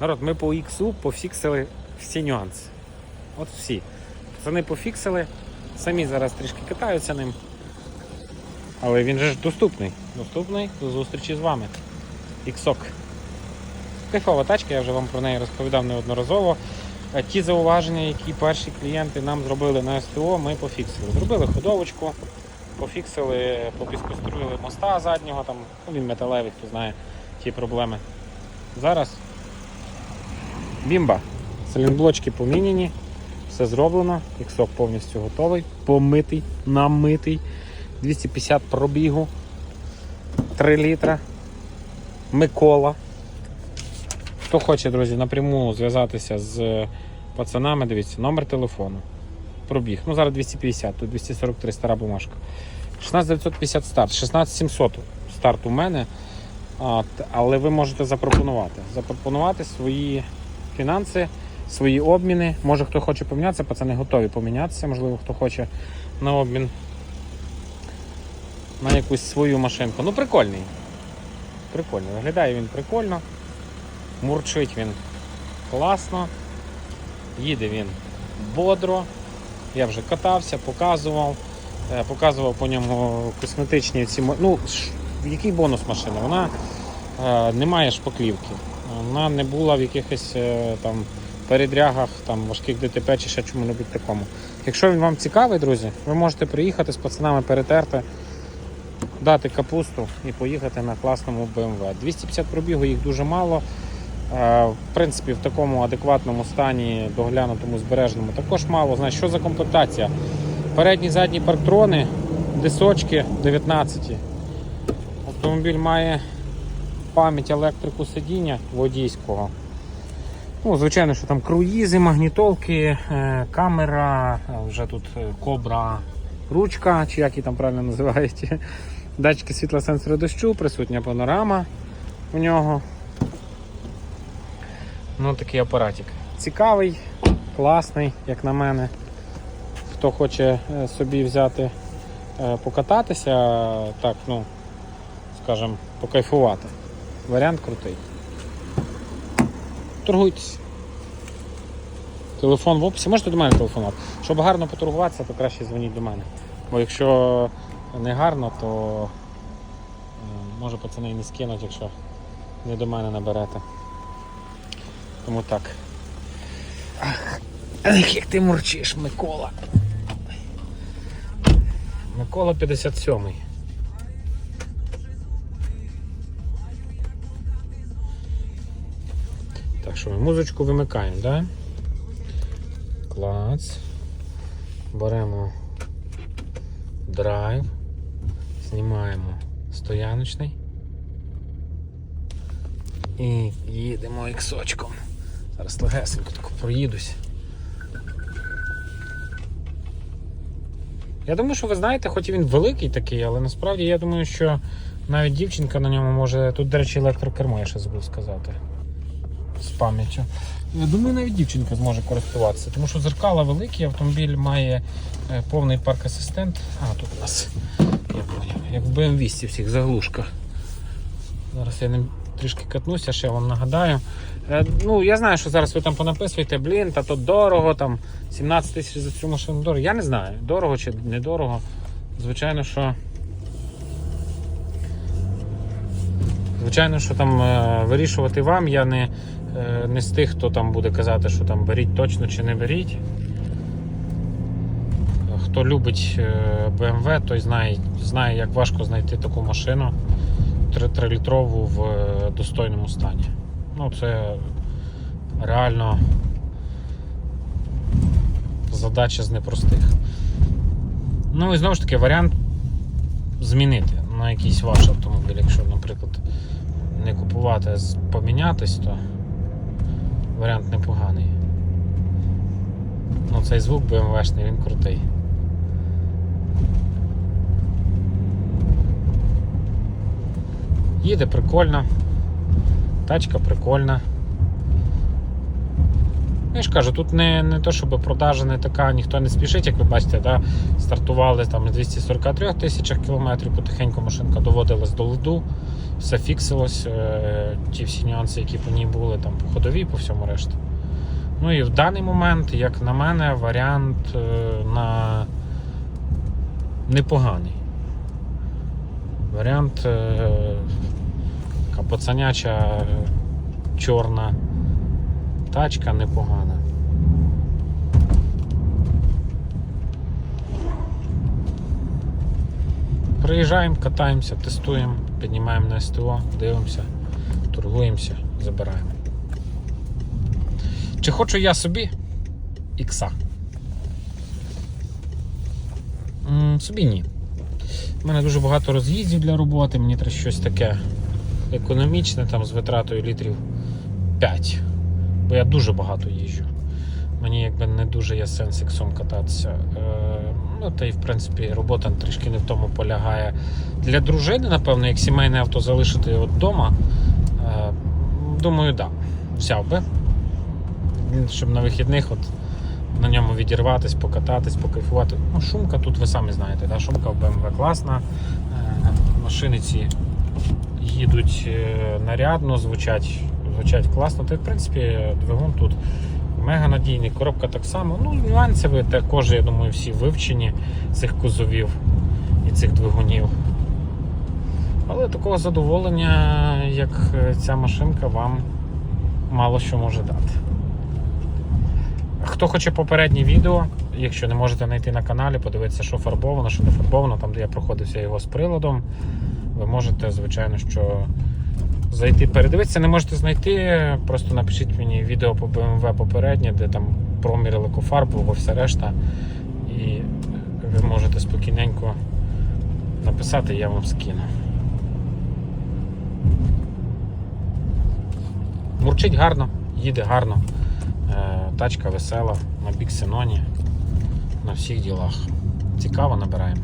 Народ, ми по іксу пофіксили всі нюанси. От всі. Пацани пофіксили, самі зараз трішки катаються ним. Але він же ж доступний. Доступний до зустрічі з вами. Іксок. Кайфова тачка, я вже вам про неї розповідав неодноразово. Е, Ті зауваження, які перші клієнти нам зробили на СТО, ми пофіксили. Зробили ходовочку, пофіксили, попіскоструїли моста заднього, там, ну, він металевий, хто знає ті проблеми. Зараз бімба. Салінблочки поміняні, все зроблено, іксок повністю готовий, помитий, намитий, 250 пробігу, 3 літра. Микола. Хто хоче, друзі, напряму зв'язатися з пацанами, дивіться, номер телефону. Пробіг. Ну, зараз 250, тут 243 стара бумажка. 16950 старт, 16700 старт у мене. Але ви можете запропонувати. Запропонувати свої фінанси, свої обміни. Може хто хоче помінятися, пацани готові помінятися. Можливо, хто хоче на обмін на якусь свою машинку. Ну, прикольний. Прикольний. Виглядає він прикольно. Мурчить він класно. Їде він бодро. Я вже катався, показував. Е, Показував по ньому косметичні ці. Ну, який бонус машини? Вона е, не має шпаклівки. Вона не була в якихось е, там передрягах, там, важких ДТП чи ще чому-небудь такому. Якщо він вам цікавий, друзі, ви можете приїхати з пацанами перетерти, дати капусту і поїхати на класному BMW. 250 пробігу їх дуже мало. Е, В принципі, в такому адекватному стані, доглянутому, збережному також мало. Значить, що за комплектація? Передні задні парктрони, дисочки 19. Автомобіль має пам'ять електрику сидіння водійського. Ну, звичайно, що там круїзи, магнітолки, е, камера, е, вже тут е, кобра, ручка, чи як її там правильно називають. Датчики світла сенсори дощу, присутня панорама у нього. Ну, такий апаратик. Цікавий, класний, як на мене. Хто хоче собі взяти, покататися, так, ну, скажімо, покайфувати. Варіант крутий. Торгуйтесь. Телефон в описі. Можете до мене телефонувати. Щоб гарно поторгуватися, то краще дзвоніть до мене. Бо якщо не гарно, то е, може пацани і не скинуть, якщо не до мене наберете. Тому так. Ах, як ти мурчиш, Микола. Микола 57-й. Так що ми музичку вимикаємо, да? Клац. Беремо драйв, знімаємо стояночний і їдемо іксочком. Зараз легесенько тако проїдусь. Я думаю, що ви знаєте, хоч і він великий такий, але насправді я думаю, що навіть дівчинка на ньому може. Тут, до речі, електрокермо, я ще забув сказати. З пам'яттю. Я думаю, навіть дівчинка зможе користуватися, тому що зеркала великі, автомобіль має е, повний парк асистент. А, тут у нас, я поняв, як в BMW всіх заглушках. Зараз я ним трішки катнуся, ще вам нагадаю. Е, Ну, я знаю, що зараз ви там понаписуєте, блін, та то дорого, там 17 тисяч за цю машину дорого. Я не знаю, дорого чи недорого. Звичайно, що. Звичайно, що там е, вирішувати вам. Я не, е, не з тих, хто там буде казати, що там беріть точно чи не беріть. Хто любить е, BMW, той знає, знає, як важко знайти таку машину 3-літрову в е, достойному стані. Ну, це реально задача з непростих. Ну і знову ж таки варіант змінити на якийсь ваш автомобіль, якщо, наприклад, не купувати, а помінятись, то варіант непоганий. Ну, цей звук BMW-шний, він крутий. Їде прикольно. Тачка прикольна. Я ж кажу, тут не, не то, щоб продажа не така, ніхто не спішить, як ви бачите, да? стартували там з 243 тисячах кілометрів, потихеньку машинка доводилась до леду, все фіксилось, е, ті всі нюанси, які по ній були, там по ходовій, по всьому решті. Ну і в даний момент, як на мене, варіант е, на непоганий. Варіант е, така пацаняча чорна тачка непогана. Приїжджаємо, катаємося, тестуємо, піднімаємо на СТО, дивимося, торгуємося, забираємо. Чи хочу я собі ікса? Собі ні. У мене дуже багато роз'їздів для роботи, мені треба щось таке економічне, там з витратою літрів 5. Бо я дуже багато їжджу. Мені якби не дуже є сенс іксом кататися. Е, ну, та й в принципі робота трішки не в тому полягає. Для дружини, напевно, як сімейне авто залишити от вдома, е, думаю, так. Да, взяв би. Щоб на вихідних от на ньому відірватись, покататись, покайфувати. Ну, шумка тут ви самі знаєте, да? шумка в BMW класна. Е, Машини ці їдуть е, нарядно, звучать, звучать класно. Та в принципі двигун тут мега надійний, коробка так само. Ну, нюанси ви також, я думаю, всі вивчені цих кузовів і цих двигунів. Але такого задоволення, як ця машинка, вам мало що може дати. Хто хоче попереднє відео, якщо не можете знайти на каналі, подивитися, що фарбовано, що не фарбовано, там де я проходився його з приладом, ви можете, звичайно, що зайти передивитися. Не можете знайти, просто напишіть мені відео по BMW попереднє, де там проміряли фарбу, або все решта. І ви можете спокійненько написати, я вам скину. Мурчить гарно, їде гарно. Е, Тачка весела, на біксеноні, на всіх ділах. Цікаво набираємо.